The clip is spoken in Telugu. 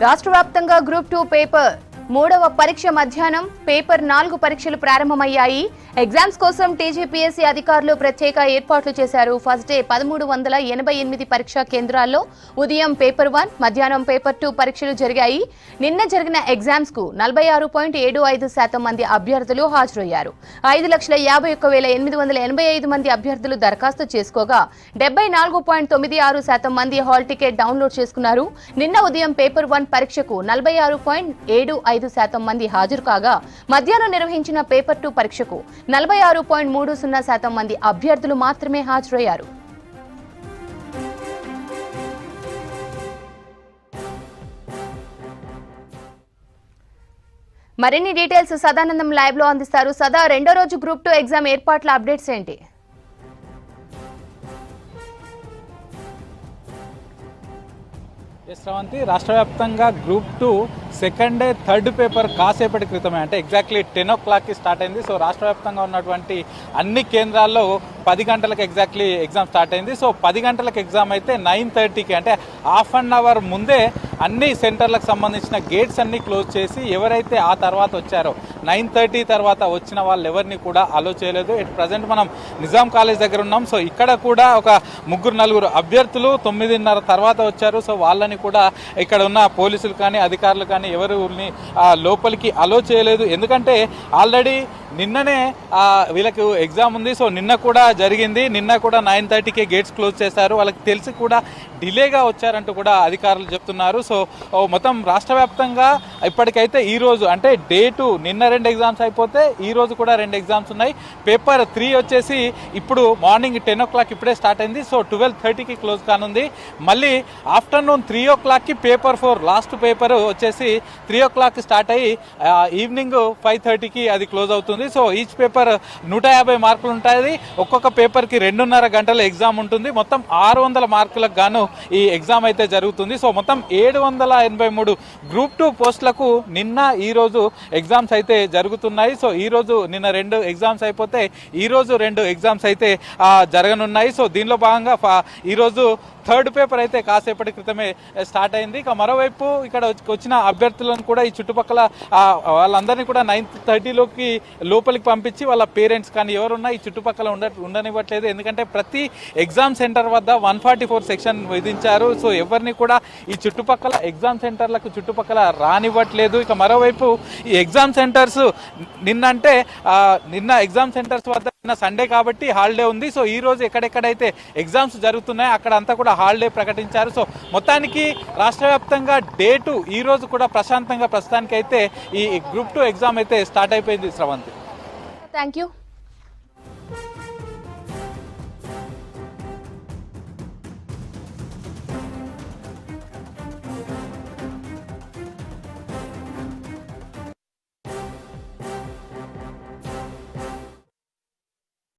రాష్ట్ర వ్యాప్తంగా గ్రూప్ టూ పేపర్ మూడవ పరీక్ష మధ్యాహ్నం పేపర్ నాలుగు పరీక్షలు ప్రారంభమయ్యాయి. ఎగ్జామ్స్ కోసం టీజీపీఎస్సీ అధికారులు ప్రత్యేక ఏర్పాట్లు చేశారు. ఫస్ట్ డే పదమూడు వందల ఎనభై ఎనిమిది పరీక్షా కేంద్రాల్లో ఉదయం పేపర్ వన్ మధ్యాహ్నం పేపర్ టూ పరీక్షలు జరిగాయి. నిన్న జరిగిన ఎగ్జామ్స్కు నలభై ఆరు పాయింట్ ఏడు ఐదు శాతం మంది అభ్యర్థులు హాజరయ్యారు. ఐదు లక్షల యాభై ఒక్క వేల ఎనిమిది వందల ఎనభై ఐదు మంది అభ్యర్థులు దరఖాస్తు చేసుకోగా డెబ్బై నాలుగు పాయింట్ తొమ్మిది ఆరు శాతం మంది హాల్ టికెట్ డౌన్లోడ్ చేసుకున్నారు. నిన్న ఉదయం పేపర్ వన్ పరీక్షకు నలభై ఆరు పాయింట్ ఏడు ఐదు శాతం మంది హాజరు కాగా మధ్యాహ్నం నిర్వహించిన పేపర్ టూ పరీక్షకు నలభై ఆరు పాయింట్ మూడు సున్నా శాతం మంది అభ్యర్థులు మాత్రమే హాజరయ్యారు. మరిన్ని డీటెయిల్స్ సదానందం లైవ్లో అందిస్తారు. సదా రెండో రోజు గ్రూప్ టూ ఎగ్జామ్ ఏర్పాట్ల అప్డేట్స్ ఏంటి? శ్రవంతి రాష్ట్ర వ్యాప్తంగా group two second day third paper కాసేపటి క్రితమే అంటే ఎగ్జాక్ట్లీ టెన్ ఓ క్లాక్కి స్టార్ట్ అయింది. సో రాష్ట్ర వ్యాప్తంగా ఉన్నటువంటి అన్ని కేంద్రాల్లో పది గంటలకు ఎగ్జాక్ట్లీ ఎగ్జామ్ స్టార్ట్ అయింది. సో పది గంటలకు ఎగ్జామ్ అయితే నైన్ థర్టీకి అంటే హాఫ్ అన్ అవర్ ముందే అన్ని సెంటర్లకు సంబంధించిన గేట్స్ అన్నీ క్లోజ్ చేసి ఎవరైతే ఆ తర్వాత వచ్చారో నైన్ థర్టీ తర్వాత వచ్చిన వాళ్ళు ఎవరిని కూడా అలో చేయలేదు. ఎట్ ప్రజెంట్ మనం నిజాం కాలేజ్ దగ్గర ఉన్నాం. సో ఇక్కడ కూడా ఒక ముగ్గురు నలుగురు అభ్యర్థులు తొమ్మిదిన్నర తర్వాత వచ్చారు. సో వాళ్ళని కూడా ఇక్కడ ఉన్న పోలీసులు కానీ అధికారులు కానీ ఎవరిని లోపలికి అలో చేయలేదు. ఎందుకంటే ఆల్రెడీ నిన్ననే వీళ్ళకు ఎగ్జామ్ ఉంది. సో నిన్న కూడా జరిగింది. నిన్న కూడా నైన్ థర్టీకే గేట్స్ క్లోజ్ చేశారు. వాళ్ళకి తెలిసి కూడా డిలేగా వచ్చారంటూ కూడా అధికారులు చెప్తున్నారు. సో మొత్తం రాష్ట్ర వ్యాప్తంగా ఇప్పటికైతే ఈ రోజు అంటే డే టూ నిన్న రెండు ఎగ్జామ్స్ అయిపోతే ఈరోజు కూడా రెండు ఎగ్జామ్స్ ఉన్నాయి. పేపర్ త్రీ వచ్చేసి ఇప్పుడు మార్నింగ్ టెన్ ఓ క్లాక్ ఇప్పుడే స్టార్ట్ అయింది. సో ట్వెల్వ్ థర్టీకి క్లోజ్ కానుంది. మళ్ళీ ఆఫ్టర్నూన్ త్రీ ఓ క్లాక్కి పేపర్ ఫోర్ లాస్ట్ పేపర్ వచ్చేసి త్రీ ఓ క్లాక్ స్టార్ట్ అయ్యి ఈవినింగ్ ఫైవ్ థర్టీకి అది క్లోజ్ అవుతుంది. సో ఈచ్ పేపర్ నూట యాభై మార్కులు ఉంటాయి. ఒక్కొక్క పేపర్కి రెండున్నర గంటల ఎగ్జామ్ ఉంటుంది. మొత్తం ఆరు వందల మార్కులకు గాను ఈ ఎగ్జామ్ అయితే జరుగుతుంది. సో మొత్తం ఏడు వందల ఎనభై మూడు గ్రూప్ టూ పోస్టులకు నిన్న ఈ రోజు ఎగ్జామ్స్ అయితే జరుగుతున్నాయి. సో ఈ రోజు నిన్న రెండు ఎగ్జామ్స్ అయిపోతే ఈరోజు రెండు ఎగ్జామ్స్ అయితే జరగనున్నాయి. సో దీనిలో భాగంగా ఈరోజు థర్డ్ పేపర్ అయితే కాసేపటి క్రితమే స్టార్ట్ అయింది. ఇక మరోవైపు ఇక్కడ వచ్చి- వచ్చిన అభ్యర్థులను కూడా ఈ చుట్టుపక్కల వాళ్ళందరినీ కూడా నైన్ థర్టీలోకి లోపలికి పంపించి వాళ్ళ పేరెంట్స్ కానీ ఎవరున్నా ఈ చుట్టుపక్కల ఉండ ఉండనివ్వట్లేదు. ఎందుకంటే ప్రతి ఎగ్జామ్ సెంటర్ వద్ద వన్ ఫార్టీ ఫోర్ సెక్షన్ విధించారు. సో ఎవరిని కూడా ఈ చుట్టుపక్కల ఎగ్జామ్ సెంటర్లకు చుట్టుపక్కల రానివ్వట్లేదు. ఇక మరోవైపు ఈ ఎగ్జామ్ సెంటర్స్ నిన్నంటే నిన్న ఎగ్జామ్ సెంటర్స్ వద్ద నిన్న సండే కాబట్టి హాలిడే ఉంది. సో ఈ రోజు ఎక్కడెక్కడైతే ఎగ్జామ్స్ జరుగుతున్నాయో అక్కడ అంతా కూడా హాలిడే ప్రకటించారు. సో మొత్తానికి రాష్ట్ర వ్యాప్తంగా డే టు ఈ రోజు కూడా ప్రశాంతంగా ప్రస్తుతానికి అయితే ఈ గ్రూప్ టూ ఎగ్జామ్ అయితే స్టార్ట్ అయిపోయింది శ్రవంతి. Thank you